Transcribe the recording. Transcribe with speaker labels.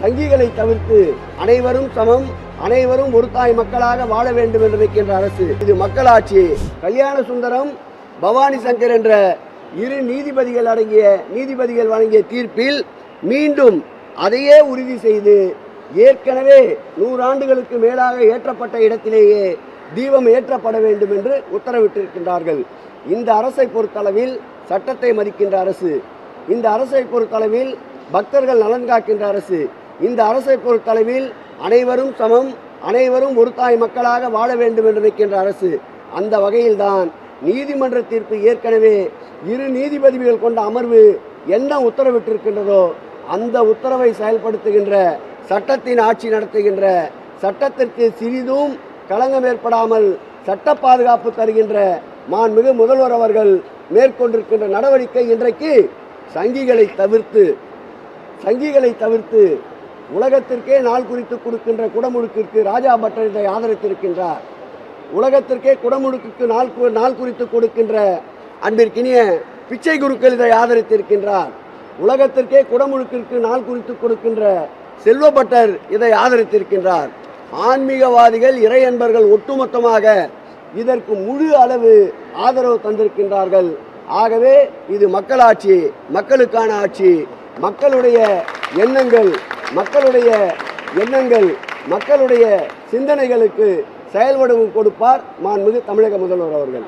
Speaker 1: சங்கிகளை தவிர்த்து அனைவரும் சமம் அனைவரும் ஒரு தாய் மக்களாக வாழ வேண்டும் என்று வைக்கின்ற அரசு. இது மக்களாட்சி கல்யாண சுந்தரம் பவானி சங்கர் என்ற இரு நீதிபதிகள் அடங்கிய நீதிபதிகள் வழங்கிய தீர்ப்பில் மீண்டும் அதையே உறுதி செய்து ஏற்கனவே நூறாண்டுகளுக்கு மேலாக ஏற்றப்பட்ட இடத்திலேயே தீபம் ஏற்றப்பட வேண்டும் என்று உத்தரவிட்டிருக்கின்றார்கள். இந்த அரசை பொறுத்தளவில் சட்டத்தை மதிக்கின்ற அரசு இந்த அரசை பொறுத்தளவில் பக்தர்கள் நலன் காக்கின்ற அரசு இந்த அரசை பொறுத்தளவில் அனைவரும் சமம் அனைவரும் ஒரு தாய் மக்களாக வாழ வேண்டும் என்று நிற்கின்ற அரசு அந்த வகையில்தான் நீதிமன்ற தீர்ப்பு ஏற்கனவே இரு நீதிபதிகள் கொண்ட அமர்வு என்ன உத்தரவிட்டிருக்கின்றதோ அந்த உத்தரவை செயல்படுத்துகின்ற சட்டத்தின் ஆட்சி நடத்துகின்ற சட்டத்திற்கு சிறிதும் களங்கம் ஏற்படாமல் சட்ட பாதுகாப்பு தருகின்ற மாண்புமிகு முதல்வர் அவர்கள் மேற்கொண்டிருக்கின்ற நடவடிக்கை இன்றைக்கு சங்கிகளை தவிர்த்து சங்கிகளை தவிர்த்து உலகத்திற்கே நாள் குறித்து கொடுக்கின்ற குடமுழுக்கிற்கு ராஜா பட்டர் இதை ஆதரித்திருக்கின்றார். உலகத்திற்கே குடமுழுக்கு நாள் நாள் குறித்து கொடுக்கின்ற அன்பிற்கினிய பிச்சை குருக்கள் இதை ஆதரித்திருக்கின்றார். உலகத்திற்கே குடமுழுக்கிற்கு நாள் குறித்து கொடுக்கின்ற செல்வப்பட்டர் இதை ஆதரித்திருக்கின்றார். ஆன்மீகவாதிகள் இறை அன்பர்கள் ஒட்டுமொத்தமாக இதற்கு முழு அளவு ஆதரவு தந்திருக்கின்றார்கள். ஆகவே இது மக்களாட்சி மக்களுக்கான ஆட்சி மக்களுடைய எண்ணங்கள் மக்களுடைய எண்ணங்கள் மக்களுடைய சிந்தனைகளுக்கு செயல்வடிவம் கொடுப்பார் மாண்புமிகு தமிழக முதல்வர் அவர்கள்.